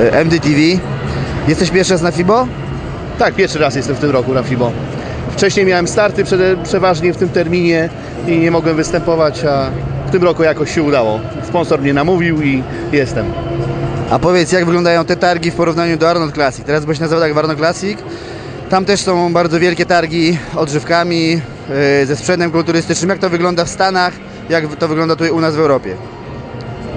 e, MDTV. Jesteś pierwszy raz na FIBO? Tak, pierwszy raz jestem w tym roku na FIBO. Wcześniej miałem starty przeważnie w tym terminie i nie mogłem występować, a w tym roku jakoś się udało. Sponsor mnie namówił i jestem. A powiedz, jak wyglądają te targi w porównaniu do Arnold Classic? Teraz byłeś na zawodach w Arnold Classic. Tam też są bardzo wielkie targi odżywkami, e, ze sprzętem kulturystycznym. Jak to wygląda w Stanach? Jak to wygląda tutaj u nas w Europie?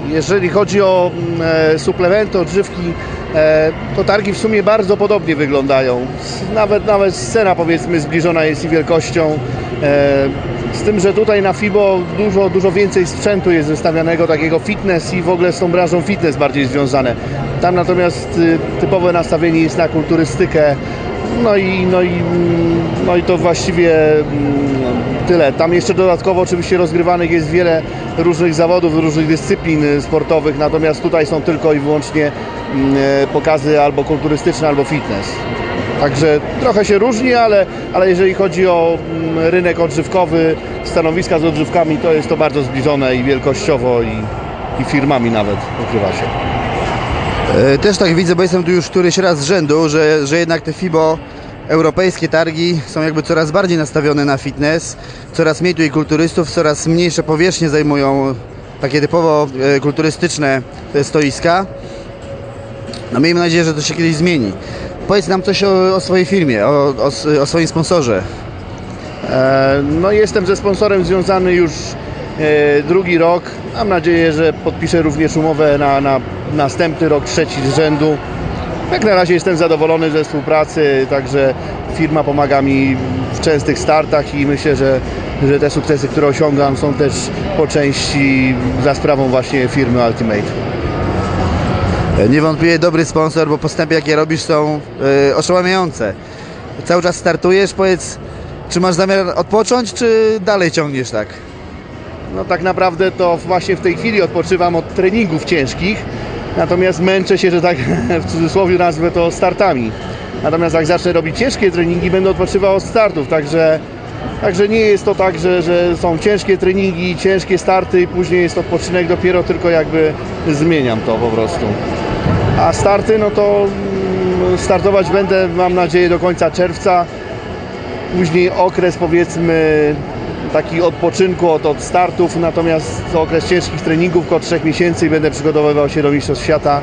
Jeżeli chodzi o mm, e, suplementy, odżywki, e, to targi w sumie bardzo podobnie wyglądają. Nawet, nawet scena powiedzmy zbliżona jest i wielkością. E, z tym, że tutaj na FIBO dużo, dużo więcej sprzętu jest wystawianego, takiego fitness i w ogóle z tą branżą fitness bardziej związane. Tam natomiast y, typowe nastawienie jest na kulturystykę. No i, no i, mm, no i to właściwie mm, tyle. Tam jeszcze dodatkowo oczywiście rozgrywanych jest wiele różnych zawodów, różnych dyscyplin y, sportowych, natomiast tutaj są tylko i wyłącznie mm, e, pokazy albo kulturystyczne, albo fitness. Także trochę się różni, ale, ale jeżeli chodzi o mm, rynek odżywkowy, stanowiska z odżywkami, to jest to bardzo zbliżone i wielkościowo i, i firmami nawet ukrywa się. E, Też tak widzę, bo jestem tu już któryś raz z rzędu, że, że jednak te FIBO europejskie targi są jakby coraz bardziej nastawione na fitness, coraz mniej tutaj kulturystów, coraz mniejsze powierzchnie zajmują takie typowo e, kulturystyczne e, stoiska. No miejmy nadzieję, że to się kiedyś zmieni. Powiedz nam coś o, o swojej firmie, o, o, o swoim sponsorze. E, No jestem ze sponsorem związany już e, drugi rok. Mam nadzieję, że podpiszę również umowę na, na następny rok, trzeci z rzędu. Jak na razie jestem zadowolony ze współpracy, także firma pomaga mi w częstych startach i myślę, że, że te sukcesy, które osiągam są też po części za sprawą właśnie firmy Ultimate. Niewątpliwie dobry sponsor, bo postępy jakie robisz są e, oszałamiające. Cały czas startujesz, powiedz, czy masz zamiar odpocząć, czy dalej ciągniesz tak? No tak naprawdę to właśnie w tej chwili odpoczywam od treningów ciężkich, natomiast męczę się, że tak w cudzysłowie nazwę to startami. Natomiast jak zacznę robić ciężkie treningi, będę odpoczywał od startów, także, także nie jest to tak, że, że są ciężkie treningi, ciężkie starty i później jest odpoczynek, dopiero tylko jakby zmieniam to po prostu. A starty, no to mm, startować będę, mam nadzieję, do końca czerwca później okres powiedzmy taki odpoczynku od, od startów, natomiast okres ciężkich treningów około 3 miesięcy i będę przygotowywał się do Mistrzostw Świata.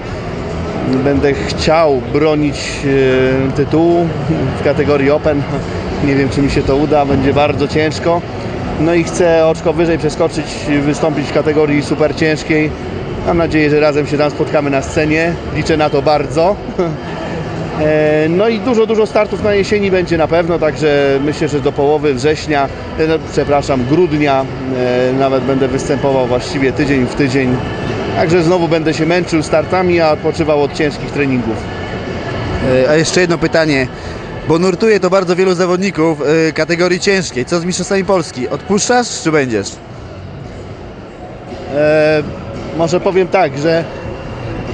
Będę chciał bronić e, tytułu w kategorii Open. Nie wiem, czy mi się to uda, będzie bardzo ciężko. No i chcę oczko wyżej przeskoczyć, wystąpić w kategorii super ciężkiej. Mam nadzieję, że razem się tam spotkamy na scenie. Liczę na to bardzo. E, No i dużo, dużo startów na jesieni będzie na pewno, także myślę, że do połowy września, e, no, przepraszam, grudnia e, nawet będę występował właściwie tydzień w tydzień. Także znowu będę się męczył startami, a odpoczywał od ciężkich treningów. A jeszcze jedno pytanie, bo nurtuje to bardzo wielu zawodników kategorii ciężkiej. Co z mistrzostwami Polski? Odpuszczasz, czy będziesz? E, może powiem tak, że,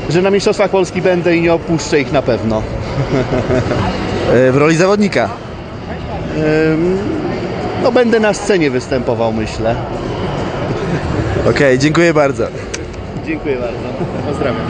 że na Mistrzostwach Polski będę i nie opuszczę ich na pewno. E, W roli zawodnika. No będę na scenie występował, myślę. Okej, dziękuję bardzo. Dziękuję bardzo. Pozdrawiam.